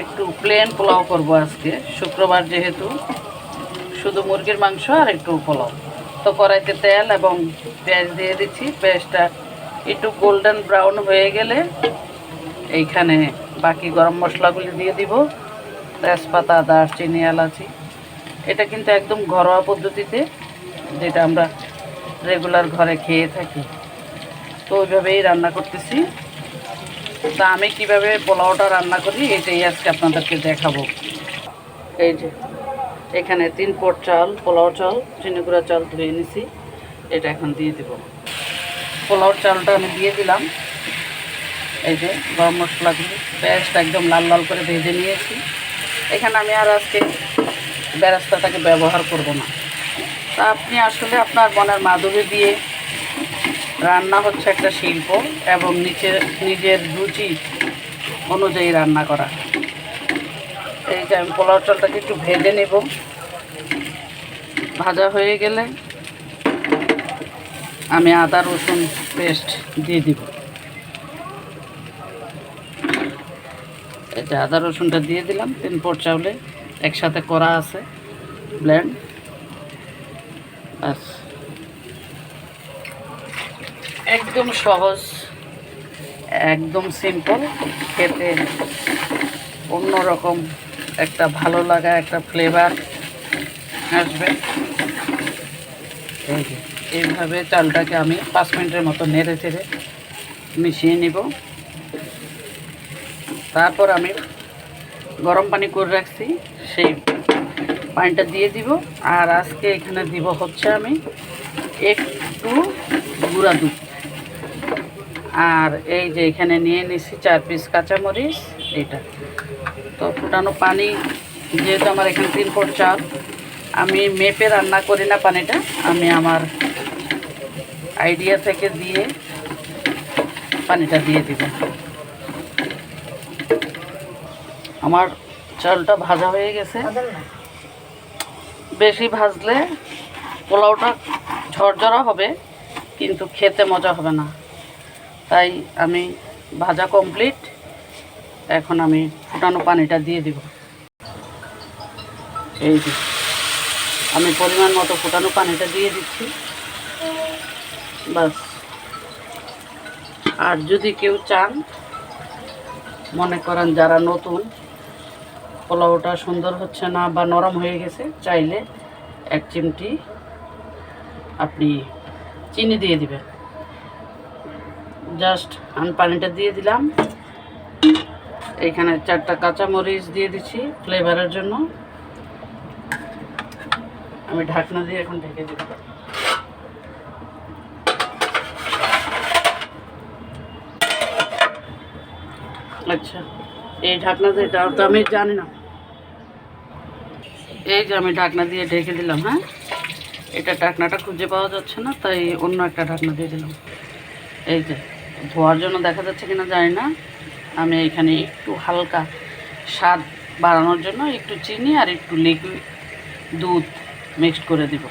একটু প্লেন পোলাও করব আজকে। শুক্রবার যেহেতু, শুধু মুরগির মাংস আর একটু পোলাও। তো কড়াইতে তেল এবং পেঁয়াজ দিয়ে দিচ্ছি। পেঁয়াজটা একটু গোল্ডেন ব্রাউন হয়ে গেলে এইখানে বাকি গরম মশলাগুলি দিয়ে দিব। তেজপাতা, দারচিনি, এলাচি। এটা কিন্তু একদম ঘরোয়া পদ্ধতিতে, যেটা আমরা রেগুলার ঘরে খেয়ে থাকি। তো ওইভাবেই রান্না করতেছি। তা আমি কীভাবে পোলাওটা রান্না করি এটাই আজকে আপনাদেরকে দেখাবো। এই যে, এখানে তিন পট চাল, পোলাও চাল চিনিগুড়া চাল ধুয়ে নিছি, এটা এখন দিয়ে দিব। পোলাওর চালটা আমি দিয়ে দিলাম। এই যে, গরম মশলাগুলি পেঁয়াজটা একদম লাল লাল করে ভেজে নিয়েছি। এখানে আমি আর আজকে বেরাস্তাটাকে ব্যবহার করব না। তা আপনি আসলে আপনার মনের মাধুরী দিয়ে রান্না হচ্ছে একটা শিল্প এবং নিচের নিজের রুচি অনুযায়ী রান্না করা। এই যে আমি পোলাও চালটাকে একটু ভেজে নেব। ভাজা হয়ে গেলে আমি আদা, রসুন পেস্ট দিয়ে দিব। যে আদা, রসুনটা দিয়ে দিলাম। তিন পট চাউলে একসাথে করা আছে ব্ল্যান্ড ব্যাস। একদম সহজ একদম সিম্পল খেতে অন্যরকম একটা ভালো লাগা একটা ফ্লেভার আসবে। এইভাবে চালটাকে আমি পাঁচ মিনিটের মতো নেড়ে চেড়ে মিশিয়ে নিব। তারপর আমি গরম পানি করে রাখছি সেই পানিটা দিয়ে দিব। আর আজকে এখানে দিব হচ্ছে আমি একটু গুঁড়া দুধ। আর এই যে এখানে নিয়ে নিছি চার পিস কাঁচামরিচ, এইটা। তো ফুটানো পানি, যেহেতু আমার এখানে তিন ফুট চাল, আমি মেপে রান্না করি না পানিটা, আমি আমার আইডিয়া থেকে দিয়ে পানিটা দিয়ে দিব। আমার চালটা ভাজা হয়ে গেছে। বেশি ভাজলে পোলাওটা ঝরঝরা হবে, কিন্তু খেতে মজা হবে না। তাই আমি ভাজা কমপ্লিট এখন আমি ফুটানো পানিটা দিয়ে দিব। এই যে, আমি পরিমাণ মতো ফুটানো পানিটা দিয়ে দিচ্ছি। বাস। আর যদি কেউ চান, মনে করেন যারা নতুন, পোলাওটা সুন্দর হচ্ছে না বা নরম হয়ে গেছে, চাইলে এক চিমটি আপনি চিনি দিয়ে দিবেন। জাস্ট আমি পানিটা দিয়ে দিলাম। এখানে চারটা কাঁচামরিচ দিয়ে দিচ্ছি ফ্লেভারের জন্য। আমি ঢাকনা দিয়ে এখন ঢেকে দিব আচ্ছা এই ঢাকনা দিয়ে তো আমি জানি না। এই যে আমি ঢাকনা দিয়ে ঢেকে দিলাম হ্যাঁ? এটা ঢাকনাটা খুঁজে পাওয়া যাচ্ছে না, তাই অন্য একটা ঢাকনা দিয়ে দিলাম। এই যে। ধোয়ার জন্য দেখা যাচ্ছে কিনা জানি না। আমি এখানে একটু হালকা স্বাদ বাড়ানোর জন্য একটু চিনি আর একটু লিকুইড দুধ মিক্সড করে দিব।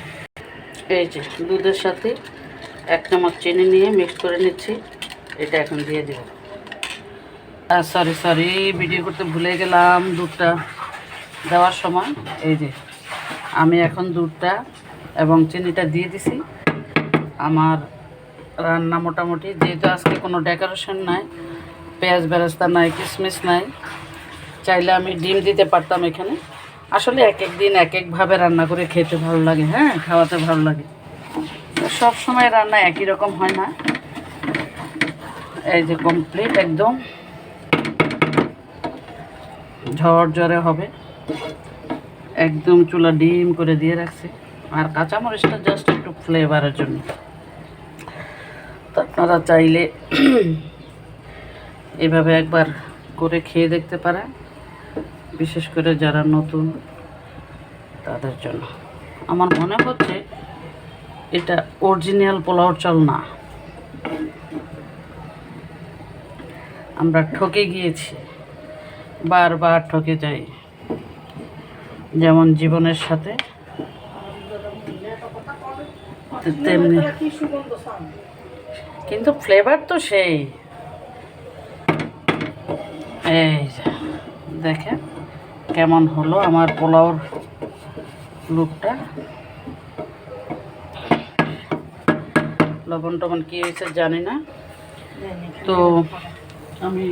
এই যে দুধের সাথে এক চামচ চিনি নিয়ে মিক্সড করে নিচ্ছি। এটা এখন দিয়ে দিব। সরি সরি ভিডিও করতে ভুলে গেলাম দুধটা দেওয়ার সময়। এই যে আমি এখন দুধটা এবং চিনিটা দিয়ে দিছি। আমার রান্না মোটামুটি, যেহেতু আজকে কোনো ডেকোরেশন নাই, পেঁয়াজ বেরেস্তা নাই কিশমিশ নাই, চাইলে আমি ডিম দিতে পারতাম এখানে। আসলে এক এক দিন এক একভাবে রান্না করে খেতে ভালো লাগে হ্যাঁ খাওয়াতে ভালো লাগে। সব সময় রান্না একই রকম হয় না। এই যে কমপ্লিট একদম। ঝরঝরে হবে। একদম চুলা ডিম করে দিয়ে রাখছি। আর কাঁচামরিচটা জাস্ট একটু ফ্লেভারের জন্য। তো আপনারা চাইলে এভাবে একবার করে খেয়ে দেখতে পারেন, বিশেষ করে যারা নতুন তাদের জন্য। আমার মনে হচ্ছে এটা অরিজিনাল পোলাও চাল না। আমরা ঠকে গিয়েছি, বারবার ঠকে যাই। যেমন জীবনের সাথে, তেমনি কিন্তু ফ্লেভার তো সেই। এই দেখেন কেমন হলো আমার পোলাওর লুকটা লবণ টবণ কী হয়েছে জানি না। তো আমি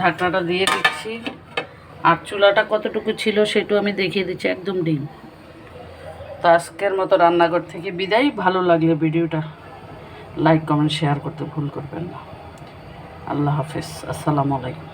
ঢাকনাটা দিয়ে দিচ্ছি। আর চুলাটা কতটুকু ছিল সেটাও আমি দেখিয়ে দিচ্ছি একদম ডিম। তো আজকের মতো রান্নাঘর থেকে বিদায় ভালো লাগলে ভিডিওটা। লাইক কমেন্ট শেয়ার করতে ভুল করবেন না। আল্লাহ হাফিজ। আসসালামু আলাইকুম।